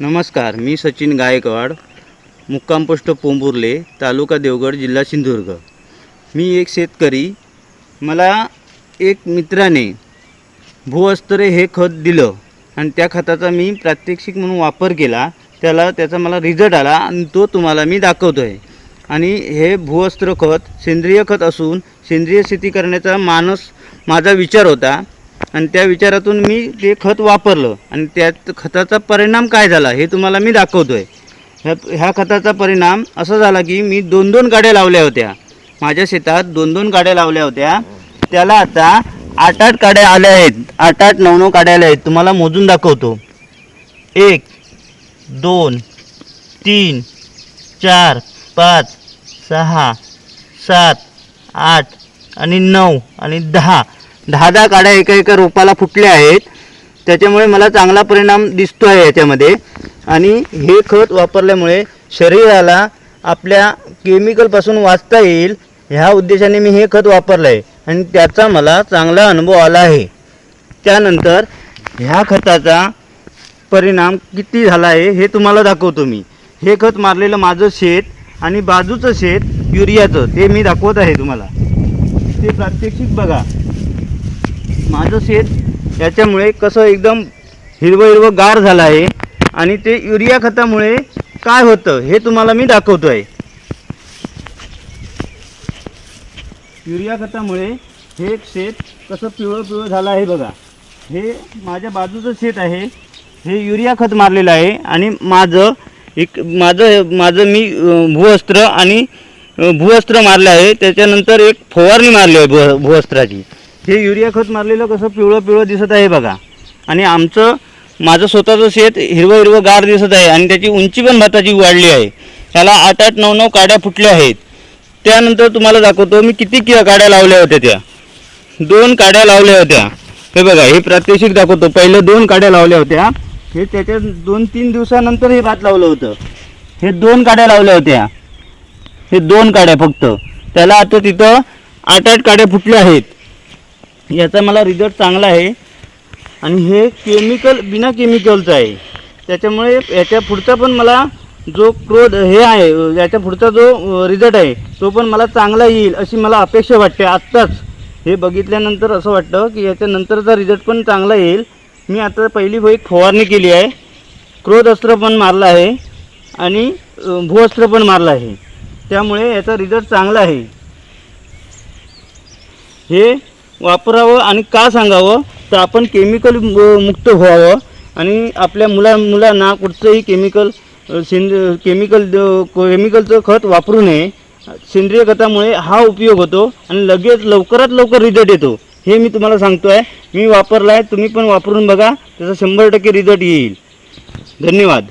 नमस्कार मी सचिन गायकवाड मुक्काम पोस्ट पोंबुर्ले तालुका देवगड जिल्हा सिंधुदुर्ग. मी एक शेतकरी मला एक मित्राने भूअस्तरे हे खत दिलं आणि त्या खताचा मी प्रात्यक्षिक म्हणून वापर केला त्याला त्याचा मला रिझल्ट आला आणि तो तुम्हाला मी दाखवतो आहे आणि हे भूअस्त्र खत सेंद्रिय खत असून सेंद्रिय शेती करण्याचा मानस माझा विचार होता आणि त्या विचारातून मी ते खत वापरलं. आणि त्यात खताचा परिणाम काय झाला हे तुम्हाला मी दाखवतो आहे ह्या ह्या खताचा परिणाम असा झाला की मी दोन दोन गाड्या लावल्या होत्या. माझ्या शेतात दोन दोन गाड्या लावल्या होत्या. त्याला आता आठ आठ काड्या आल्या आहेत. आठ आठ नऊ नऊ काड्या आल्या आहेत. तुम्हाला मोजून दाखवतो. एक दोन तीन चार पाच सहा सात आठ आणि नऊ आणि दहा. दहा दहा काड्या एका एका रोपाला फुटल्या आहेत. त्याच्यामुळे मला चांगला परिणाम दिसतो आहे याच्यामध्ये. आणि हे खत वापरल्यामुळे शरीराला आपल्या केमिकलपासून वाचता येईल ह्या उद्देशाने मी हे खत वापरलं आहे आणि त्याचा मला चांगला अनुभव आला आहे. त्यानंतर ह्या खताचा परिणाम किती झाला आहे हे तुम्हाला दाखवतो मी. हे खत मारलेलं माझं शेत आणि बाजूचं शेत युरियाचं ते मी दाखवत आहे तुम्हाला. ते प्रात्यक्षिक बघा. माझं शेत याच्यामुळे कसं एकदम हिरवं हिरवं गार झालं आहे आणि ते युरिया खतामुळे काय होतं हे तुम्हाला मी दाखवतो आहे युरिया खतामुळे हे शेत कसं पिवळं पिवळं झालं आहे बघा. हे माझ्या बाजूचं शेत आहे. हे युरिया खत मारलेलं आहे आणि माझं एक माझं माझं मी भूअस्त्र आणि भूअस्त्र मारलं आहे. त्याच्यानंतर एक फवारणी मारली आहे भू भूअस्त्राची. हे युरिया खत मारलेलं कसं पिवळं पिवळं दिसत आहे बघा. आणि आमचं माझं स्वतःचं शेत हिरवं हिरवं गार दिसत आहे आणि त्याची उंची पण भाताची वाढली आहे. त्याला आठ आठ नऊ नऊ काड्या फुटल्या आहेत. त्यानंतर तुम्हाला दाखवतो मी किती कि काड्या लावल्या होत्या त्या. दोन काड्या लावल्या होत्या. हे बघा हे प्रात्यक्षिक दाखवतो. पहिलं दोन काड्या लावल्या होत्या. हे त्याच्या दोन तीन दिवसानंतर हे भात लावलं होतं. हे दोन काड्या लावल्या होत्या. हे दोन काड्या फक्त. त्याला आता तिथं आठ आठ काड्या फुटल्या आहेत. याचा मला रिझल्ट चांगला आहे. आणि हे केमिकल बिना केमिकलचं आहे. त्याच्यामुळे याच्या पुढचा पण मला जो क्रोध हे आहे याच्या पुढचा जो रिझल्ट आहे तो पण मला चांगला येईल अशी मला अपेक्षा वाटते. आत्ताच हे बघितल्यानंतर असं वाटतं की याच्यानंतरचा रिझल्ट पण चांगला येईल. मी आता पहिली एक फवारणी केली आहे. क्रोध अस्त्र पण मारलं आहे. आणि भूअस्त्र पण मारलं आहे. त्यामुळे याचा रिझल्ट चांगला आहे. हे वापरावं आणि का सांगावं तर आपण केमिकल मुक्त व्हावं. आणि आपल्या मुला मुलांना कुठचंही केमिकल सेंद केमिकल केमिकलचं खत वापरू नये. सेंद्रिय खतामुळे हा उपयोग होतो आणि लगेच लवकरात लवकर रिझल्ट येतो. हे मी तुम्हाला सांगतो आहे मी वापरला आहे तुम्ही पण वापरून बघा. त्याचा शंभर टक्के रिझल्ट येईल. धन्यवाद.